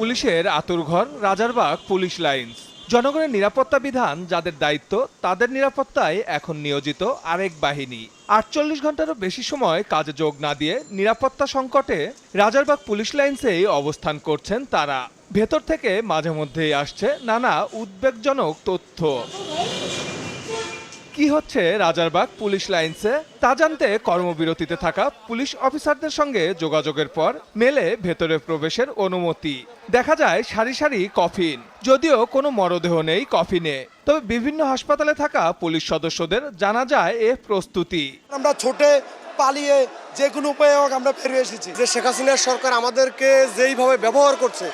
পুলিশের আতুরঘর Rajarbagh police lines. জনগণের নিরাপত্তা বিধান, যাদের দায়িত্ব, তাদের নিরাপত্তায় এখন নিয়োজিত আরেক বাহিনী। আটচল্লিশ ঘন্টারও বেশি সময় কাজে যোগ না দিয়ে নিরাপত্তা সংকটে রাজারবাগ পুলিশ লাইন্সেই অবস্থান করছেন তারা। ভেতর থেকে মাঝে মধ্যেই আসছে নানা উদ্বেগজনক তথ্য। কি হচ্ছে রাজারবাগ পুলিশ লাইন্সে? তা জানতে কর্মবিরতিতে থাকা পুলিশ অফিসারদের সঙ্গে যোগাযোগের পর মেলে ভেতরে প্রবেশের অনুমতি। দেখা যায় সারি সারি কফিন। যদিও কোনো মরদেহ নেই কফিনে। তবে বিভিন্ন হাসপাতালে থাকা পুলিশ সদস্যদের জানা যায় এ প্রস্তুতি। আমরা ছোটে পালিয়ে যে কোনো উপায়ে আমরা ফিরে এসেছি। যে শেখ হাসিনার সরকার আমাদেরকে যেইভাবে ব্যবহার করছে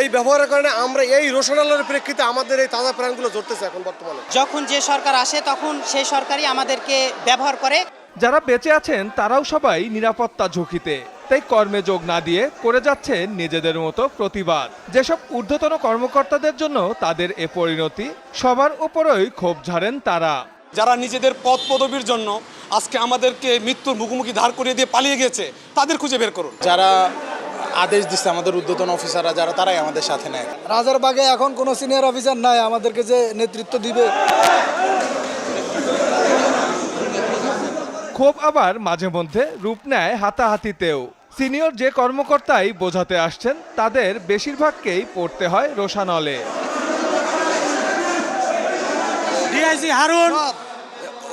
এই ব্যবহারের কারণে আমরা এই রোশনালের প্রেক্ষিতে আমাদের এই তাজা প্রাণগুলো ধরতেছে এখন বর্তমানে। যখন যে সরকার আসে তখন সেই সরকারই আমাদেরকে ব্যবহার করে। যারা বেঁচে আছেন তারাও সবাই নিরাপত্তা ঝুঁকিতে। তাই কর্মে যোগ না দিয়ে করে যাচ্ছেন নিজেদের মতো প্রতিবাদ। যেসব ঊর্ধ্বতন কর্মকর্তাদের জন্য তাদের এ পরিণতি সবার উপরই ক্ষোভ ঝাড়েন তারা। যারা নিজেদের পদ পদবীর জন্য আজকে আমাদেরকে মৃত্যুর মুখোমুখি ধার করিয়ে দিয়ে পালিয়ে গেছে তাদের খুঁজে বের করুন। যারা আদেশ দিচ্ছে আমাদের ঊর্ধ্বতন অফিসাররা যারা তারাই আমাদের সাথে নেয়। রাজারবাগে এখন কোনো সিনিয়র অফিসার নাই আমাদেরকে যে নেতৃত্ব দিবে। ক্ষোভ আবার মাঝে মধ্যে রূপ নেয় হাতাহাতিতেও। সিনিয়র যে কর্মকর্তাই বোঝাতে আসছেন তাদের বেশিরভাগকেই পড়তে হয় রোশানলে। ডিআইজি হারুন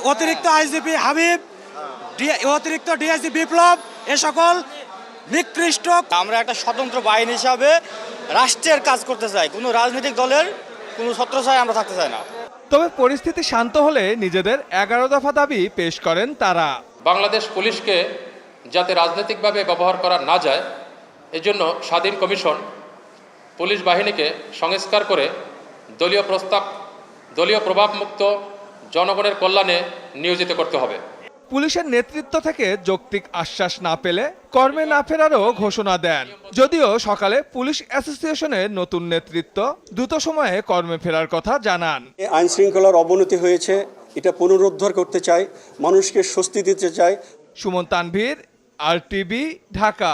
অতিরিক্ত আইজিপি হাবিব ডি- অতিরিক্ত ডিআইজি বিপ্লব এ সকল নিকৃষ্ট। আমরা একটা স্বতন্ত্র বাহিনী হিসাবে রাষ্ট্রের কাজ করতে চাই। কোনো রাজনৈতিক দলের কোনো ছত্রছায় আমরা থাকতে চাই না। তবে পরিস্থিতি শান্ত হলে নিজেদের এগারো দফা দাবি পেশ করেন তারা। বাংলাদেশ পুলিশকে যাতে রাজনৈতিকভাবে ব্যবহার করা না যায় এজন্য স্বাধীন কমিশন পুলিশ বাহিনীকে সংস্কার করে দলীয় প্রস্তাব দলীয় প্রভাবমুক্ত জনগণের কল্যাণে নিয়োজিত করতে হবে। পুলিশের নেতৃত্ব থেকে যৌক্তিক আশ্বাস না পেলে কর্মে না ফেরারও ঘোষণা দেন। যদিও সকালে পুলিশ অ্যাসোসিয়েশনের নতুন নেতৃত্ব দ্রুত সময়ে কর্মে ফেরার কথা জানান। আইন শৃঙ্খলার অবনতি হয়েছে এটা পুনরুদ্ধার করতে চাই মানুষকে স্বস্তি দিতে চাই সুমন তানভীর আর টিভি ঢাকা।